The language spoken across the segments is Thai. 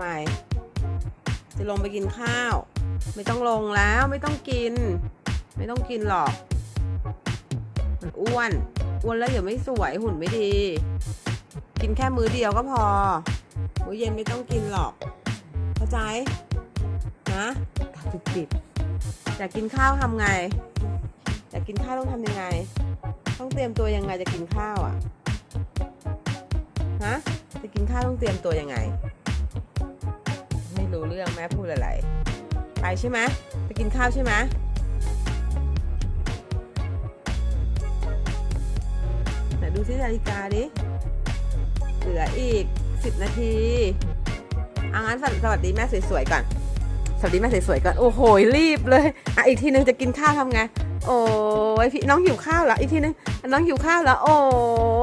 ไม จะลงไปกินข้าว ไม่ต้องลงแล้วไม่ต้องกิน ไม่ต้องกินหรอก มันอ้วน อ้วนแล้วเดี๋ยวไม่สวยหุ่นไม่ดี กินแค่มื้อเดียวก็พอ มื้อเย็นไม่ต้องกินหรอก เข้าใจ นะปิดปิดอยากกินข้าวทำไง อยากกินข้าวต้องทำยังไง ต้องเตรียมตัวยังไงจะกินข้าวอะฮะจะกินข้าวต้องเตรียมตัวยังไง รู้เรื่องแม่พูดอะไร ไปใช่ไหมไปกินข้าวใช่ไหมไหนดูที่นาฬิกาดิ เหลืออีก 10 นาทีเอางั้นสวสวัสดีแม่สวยๆก่อน สวัสดีแม่สวยๆก่อน โอ้โหรีบเลย อะอีกทีนึงจะกินข้าวทำไง โอ้ยพี่น้องหิวข้าวเหรออีกทีนึงอะน้องหิวข้าวเหรอโอ้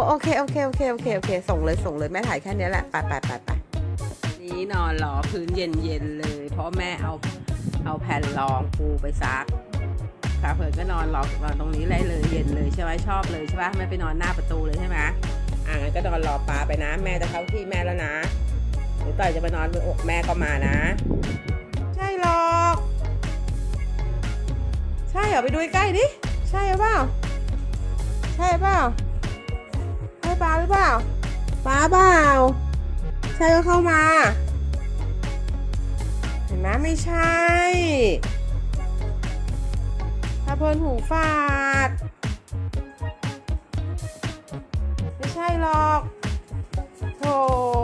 โอเคโอเคโอเคโอเคโอเค ส่งเลยส่งเลยแม่ถ่ายแค่นี้แหละ ไปไปไปไป นี่นอนรอพื้นเย็นๆเลย เพราะแม่เอาเอาแผ่นรองปูไปซักค่ะเผื่อก็นอนรอนอนตรงนี้เลยเลยเย็นเลยใช่ไหมชอบเลยใช่ปะไม่ไปนอนหน้าประตูเลยใช่ไหมอ่างั้นก็นอนรอปลาไปนะ แม่จะเข้าที่แม่แล้วนะเดี๋ยวต่อยจะไปนอนบนอกแม่ก็มานะ ใช่หรอก ใช่เหรอไปดูใกล้ดิใช่หรือเปล่าใช่เปล่าใช่ปลาหรือเปล่าปลาเปล่า ใช่ก็เข้ามา เห็นไหมไม่ใช่ ถ้าเพลินหูฝาด ไม่ใช่หรอกโธ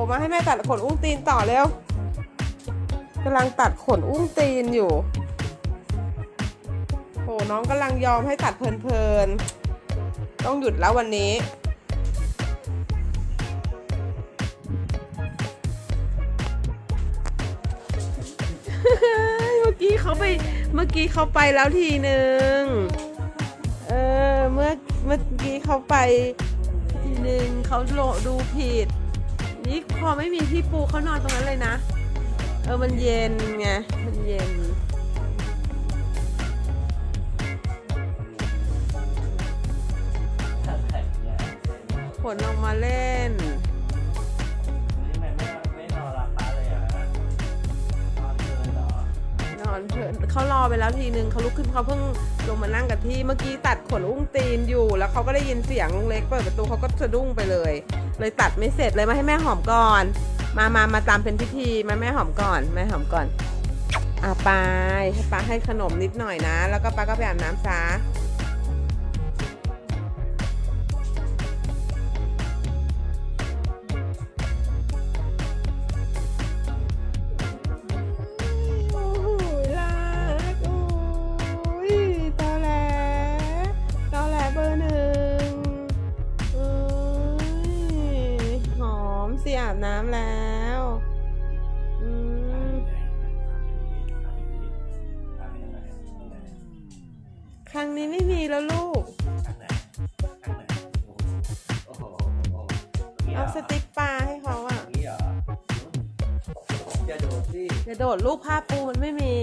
มาให้แม่ตัดขนอุ้งตีนต่อเร็วกำลังตัดขนอุ้งตีนอยู่โหน้องกำลังยอมให้ตัดเพลินๆ ต้องหยุดแล้ววันนี้ เมื่อกี้เขาไปเมื่อกี้เขาไปแล้วทีหนึ่งเออเมื่อเมื่อกี้เขาไปทีหนึ่งเขาโหลดูผิด นี่พอไม่มีพี่ปูเขานอนตรงนั้นเลยนะ เออมันเย็นไงมันเย็นผลออกมาเล่น เพลินเขารอไปแล้วทีนึงเขาลุกขึ้นเขาเพิ่งลงมานั่งกับที่เมื่อกี้ตัดขนอุ้งตีนอยู่ แล้วเขาก็ได้ยินเสียงลุงเล็กเปิดประตูเขาก็สะดุ้งไปเลย เลยตัดไม่เสร็จเลยมาให้แม่หอมก่อน มามามาตามเป็นพิธีมาแม่หอมก่อนแม่หอมก่อนอะไปให้ป้าให้ขนมนิดหน่อยนะ แล้วก็ป้าก็ไปอาบน้ำซะ แล้วอืมครั้งนี้ไม่มีแล้วลูก เอาสติ๊กปลาให้เขาอะอย่าโดดสิอย่าโดดลูกผ้าปูมันไม่มี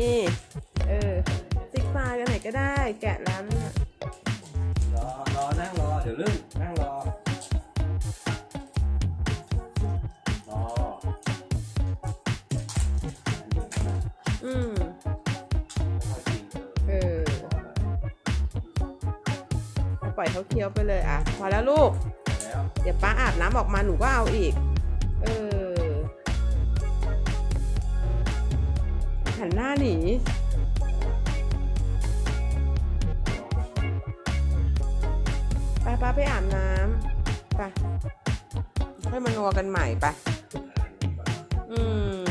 เออสติ๊กปลากันไหนก็ได้ แกะแล้วเนี่ยรอรอนั่งรอ เดี๋ยวลื่นนั่งรอ ล่อยเขาเคี้ยวไปเลยอะพอแล้วลูกแล้วเดี๋ยวป้าอาบน้ำออกมาหนูก็เอาอีก เออหันหน้าหนีไปป้าไปอาบน้ำไปค่อยมานัวกันใหม่ไปอืม